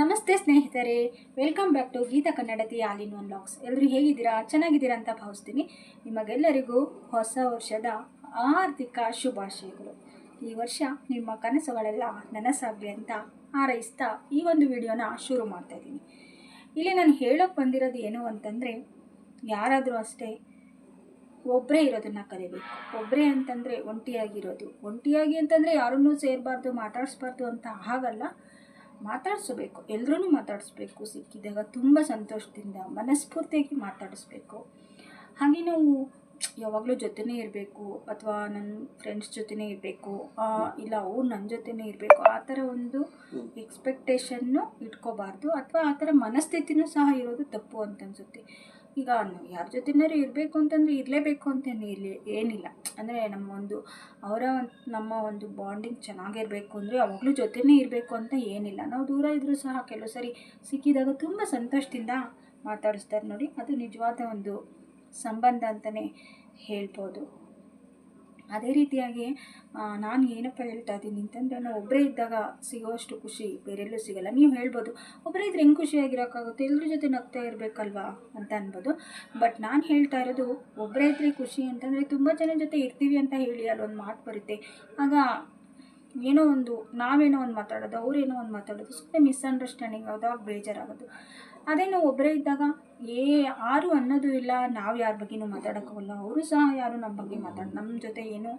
ನಮಸ್ತೆ ಸ್ನೇಹಿತರೆ, welcome back to Geetha Kannadathi all in one blogs ಎಲ್ಲರೂ ಹೇಗಿದ್ದೀರಾ? ಚೆನ್ನಾಗಿದ್ದೀರಾ ಅಂತ ಭಾವಿಸ್ತೀನಿ. ನಿಮಗೆಲ್ಲರಿಗೂ ಹೊಸ ವರ್ಷದ ಆರ್ಥಿಕ ಶುಭಾಶಯಗಳು. ಈ ವರ್ಷ ನಿಮ್ಮ ಕನಸುಗಳೆಲ್ಲ ನನಸಾಗಲಿ ಅಂತ ಹಾರೈಸ್ತಾ ಈ ಒಂದು ವಿಡಿಯೋನ ಶುರು ಮಾಡ್ತಾ ಇದ್ದೀನಿ. ಇಲ್ಲಿ ನಾನು ಹೇಳೋಕ್ಕೆ ಬಂದಿರೋದು ಏನು ಅಂತಂದರೆ, ಯಾರಾದರೂ ಅಷ್ಟೇ ಒಬ್ಬರೇ ಇರೋದನ್ನು ಕಲಿಬೇಕು. ಒಬ್ಬರೇ ಅಂತಂದರೆ ಒಂಟಿಯಾಗಿರೋದು ಒಂಟಿಯಾಗಿ ಅಂತಂದರೆ ಯಾರನ್ನೂ ಸೇರಬಾರ್ದು, ಮಾತಾಡಿಸ್ಬಾರ್ದು ಅಂತ ಹಾಗಲ್ಲ. ಮಾತಾಡಿಸ್ಬೇಕು ಎಲ್ಲರೂ ಮಾತಾಡಿಸ್ಬೇಕು, ಸಿಕ್ಕಿದಾಗ ತುಂಬ ಸಂತೋಷದಿಂದ ಮನಸ್ಫೂರ್ತಿಯಾಗಿ ಮಾತಾಡಿಸ್ಬೇಕು. ಹಾಗೆ ನಾವು ಯಾವಾಗಲೂ ಜೊತೆನೇ ಇರಬೇಕು, ಅಥವಾ ನನ್ನ ಫ್ರೆಂಡ್ಸ್ ಜೊತೆನೇ ಇರಬೇಕು ಇಲ್ಲ ಅವ್ರು ನನ್ನ ಜೊತೆನೇ ಇರಬೇಕು, ಆ ಥರ ಒಂದು ಎಕ್ಸ್ಪೆಕ್ಟೇಷನ್ನು ಇಟ್ಕೋಬಾರ್ದು, ಅಥವಾ ಆ ಥರ ಮನಸ್ಥಿತಿನೂ ಸಹ ಇರೋದು ತಪ್ಪು ಅಂತ ಅನಿಸುತ್ತೆ. ಈಗ ಯಾರ ಜೊತೆನಾರು ಇರಬೇಕು ಅಂತಂದರೆ ಇರಲೇಬೇಕು ಅಂತ ಇಲ್ಲಿ ಏನಿಲ್ಲ. ಅಂದರೆ ನಮ್ಮ ಒಂದು ಅವರ ನಮ್ಮ ಒಂದು ಬಾಂಡಿಂಗ್ ಚೆನ್ನಾಗಿರಬೇಕು ಅಂದರೆ ಯಾವಾಗಲೂ ಜೊತೆನೇ ಇರಬೇಕು ಅಂತ ಏನಿಲ್ಲ. ನಾವು ದೂರ ಇದ್ದರೂ ಸಹ ಕೆಲವು ಸರಿ ಸಿಕ್ಕಿದಾಗ ತುಂಬ ಸಂತೋಷದಿಂದ ಮಾತಾಡಿಸ್ತಾರೆ ನೋಡಿ. ಅದು ನಿಜವಾದ ಒಂದು ಸಂಬಂಧ ಅಂತಲೇ ಹೇಳ್ಬೋದು. ಅದೇ ರೀತಿಯಾಗಿ ನಾನು ಏನಪ್ಪ ಹೇಳ್ತಾ ಇದ್ದೀನಿ ಅಂತಂದರೆ ನಾವು ಒಬ್ಬರೇ ಇದ್ದಾಗ ಸಿಗೋಷ್ಟು ಖುಷಿ, ಬೇರೆಲ್ಲೂ ಸಿಗಲ್ಲ. ನೀವು ಹೇಳ್ಬೋದು ಒಬ್ಬರೇ ಇದ್ರೆ ಹೆಂಗೆ ಖುಷಿಯಾಗಿರೋಕ್ಕಾಗುತ್ತೆ ಎಲ್ಲರ ಜೊತೆ ನಗ್ತಾ ಇರಬೇಕಲ್ವಾ ಅಂತ ಅನ್ಬೋದು. ಬಟ್ ನಾನು ಹೇಳ್ತಾ ಇರೋದು ಒಬ್ಬರೇ ಇದ್ರೆ ಖುಷಿ ಅಂತಂದರೆ ತುಂಬ ಜನ ಜೊತೆ ಇರ್ತೀವಿ ಅಂತ ಹೇಳಿ ಅಲ್ಲೊಂದು ಮಾತು ಬರುತ್ತೆ. ಆಗ ಏನೋ ಒಂದು, ನಾವೇನೋ ಒಂದು ಮಾತಾಡೋದು, ಅವರೇನೋ ಒಂದು ಮಾತಾಡೋದು ಸುಮ್ಮನೆ ಮಿಸ್ಅಂಡರ್ಸ್ಟ್ಯಾಂಡಿಂಗ್ ಆಗೋದು ಬೇಜಾರಾಗೋದು. ಅದೇ ನಾವು ಒಬ್ಬರೇ ಇದ್ದಾಗ, ಏ, ಯಾರು ಅನ್ನೋದು ಇಲ್ಲ. ನಾವು ಯಾರ ಬಗ್ಗೆನೂ ಮಾತಾಡೋಕ್ಕಾಗಲ್ಲ. ಅವರು ಸಹ ಯಾರು ನಮ್ಮ ಬಗ್ಗೆ ಮಾತಾಡ ನಮ್ಮ ಜೊತೆ ಏನು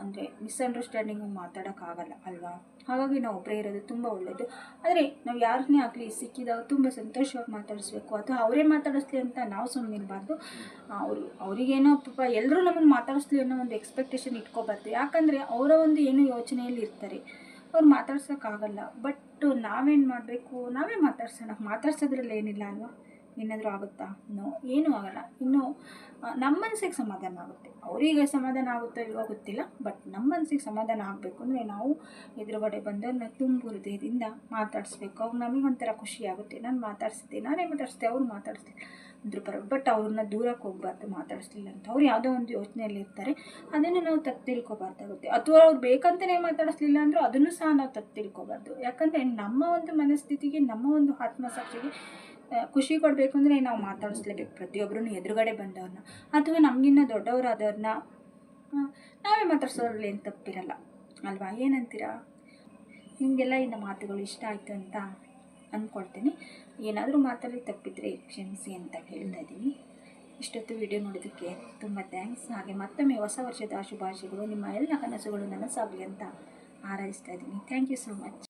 ಅಂದರೆ ಮಿಸ್ಅಂಡರ್ಸ್ಟ್ಯಾಂಡಿಂಗು ಮಾತಾಡೋಕ್ಕಾಗಲ್ಲ, ಅಲ್ವಾ? ಹಾಗಾಗಿ ನಾವು ಒಬ್ಬರೇ ಇರೋದು ತುಂಬ ಒಳ್ಳೆಯದು ಆದರೆ ನಾವು ಯಾರನ್ನೇ ಆಗಲಿ ಸಿಕ್ಕಿದಾಗ ತುಂಬ ಸಂತೋಷವಾಗಿ ಮಾತಾಡಿಸ್ಬೇಕು. ಅಥವಾ ಅವರೇ ಮಾತಾಡಿಸ್ಲಿ ಅಂತ ನಾವು ಸುಮ್ಮನೆ ಇರಬಾರ್ದು. ಅವರು, ಅವರಿಗೇನೋ ಪಾಪ ಎಲ್ಲರೂ ನಮ್ಮನ್ನು ಮಾತಾಡಿಸ್ಲಿ ಅನ್ನೋ ಒಂದು ಎಕ್ಸ್ಪೆಕ್ಟೇಷನ್ ಇಟ್ಕೋಬಾರ್ದು. ಯಾಕಂದರೆ ಅವರ ಒಂದು ಏನು ಯೋಚನೆಯಲ್ಲಿ ಇರ್ತಾರೆ. ಅವ್ರು ಮಾತಾಡ್ಸೋಕ್ಕಾಗಲ್ಲ. ಬಟ್ ನಾವೇನು ಮಾಡಬೇಕು? ನಾವೇ ಮಾತಾಡ್ಸೋಣ. ಮಾತಾಡ್ಸೋದ್ರಲ್ಲಿ ಏನಿಲ್ಲ ಅಲ್ವಾ? ಏನಾದರೂ ಆಗುತ್ತಾ? ನೋ ಏನೂ ಆಗಲ್ಲ. ಇನ್ನು ನಮ್ಮ ಮನಸ್ಸಿಗೆ ಸಮಾಧಾನ ಆಗುತ್ತೆ. ಅವರಿಗೆ ಸಮಾಧಾನ ಆಗುತ್ತೋ ಇಲ್ವೋ ಗೊತ್ತಿಲ್ಲ. ಬಟ್ ನಮ್ಮ ಮನಸ್ಸಿಗೆ ಸಮಾಧಾನ ಆಗಬೇಕು ಅಂದರೆ ನಾವು ಎದುರುಗಡೆ ಬಂದವ್ರನ್ನ ತುಂಬು ಹೃದಯದಿಂದ ಮಾತಾಡಿಸ್ಬೇಕು. ಅವಾಗ ನಮಗೊಂಥರ ಖುಷಿ ಆಗುತ್ತೆ. ನಾನು ಮಾತಾಡಿಸ್ತೀನಿ ನಾನೇ ಮಾತಾಡಿಸ್ತೀನಿ ಅವ್ರು ಮಾತಾಡಿಸ್ದೆ ಅಂದ್ರೂ ಪರವಾಗಿಲ್ಲ ಬಟ್ ಅವ್ರನ್ನ ದೂರಕ್ಕೆ ಹೋಗ್ಬಾರ್ದು ಮಾತಾಡಿಸ್ಲಿಲ್ಲ ಅಂತ. ಅವ್ರು ಯಾವುದೋ ಒಂದು ಯೋಚನೆಯಲ್ಲಿ ಇರ್ತಾರೆ. ಅದನ್ನು ನಾವು ತಪ್ಪು ತಿಳ್ಕೊಬಾರ್ದಾಗುತ್ತೆ ಅಥವಾ ಅವ್ರು ಬೇಕಂತಲೇ ಮಾತಾಡಿಸ್ಲಿಲ್ಲ ಅಂದರೂ ಅದನ್ನು ಸಹ ನಾವು ತಪ್ಪು ತಿಳ್ಕೊಬಾರ್ದು. ಯಾಕಂದರೆ ನಮ್ಮ ಒಂದು ಮನಸ್ಥಿತಿಗೆ, ನಮ್ಮ ಒಂದು ಆತ್ಮಸಾಕ್ಷಿಗೆ ಖುಷಿ ಕೊಡಬೇಕು ಅಂದರೆ ನಾವು ಮಾತಾಡಿಸ್ಲೇಬೇಕು. ಪ್ರತಿಯೊಬ್ಬರೂ ಎದುರುಗಡೆ ಬಂದವ್ರನ್ನ. ಅಥವಾ ನಮಗಿನ್ನ ದೊಡ್ಡವರಾದವ್ರನ್ನ ನಾವೇ ಮಾತಾಡ್ಸೋದ್ರಲ್ಲಿ ಏನು ತಪ್ಪಿರಲ್ಲ. ಅಲ್ವಾ? ಏನಂತೀರಾ? ನಿಮಗೆಲ್ಲ ಇನ್ನು ಮಾತುಗಳು ಇಷ್ಟ ಆಯಿತು ಅಂತ ಅಂದ್ಕೊಳ್ತೀನಿ. ಏನಾದರೂ ಮಾತಲ್ಲಿ ತಪ್ಪಿದರೆ ಕ್ಷಮಿಸಿ ಅಂತ ಹೇಳ್ತಾ ಇದ್ದೀನಿ. ಇಷ್ಟೊತ್ತು ವಿಡಿಯೋ ನೋಡೋದಕ್ಕೆ ತುಂಬ ಥ್ಯಾಂಕ್ಸ್ ಹಾಗೆ ಮತ್ತೊಮ್ಮೆ ಹೊಸ ವರ್ಷದ ಶುಭಾಶಯಗಳು ನಿಮ್ಮ ಎಲ್ಲ ಕನಸುಗಳು ನನಸಾಗಲಿ ಅಂತ ಹಾರೈಸ್ತಾ ಇದ್ದೀನಿ. Thank you so much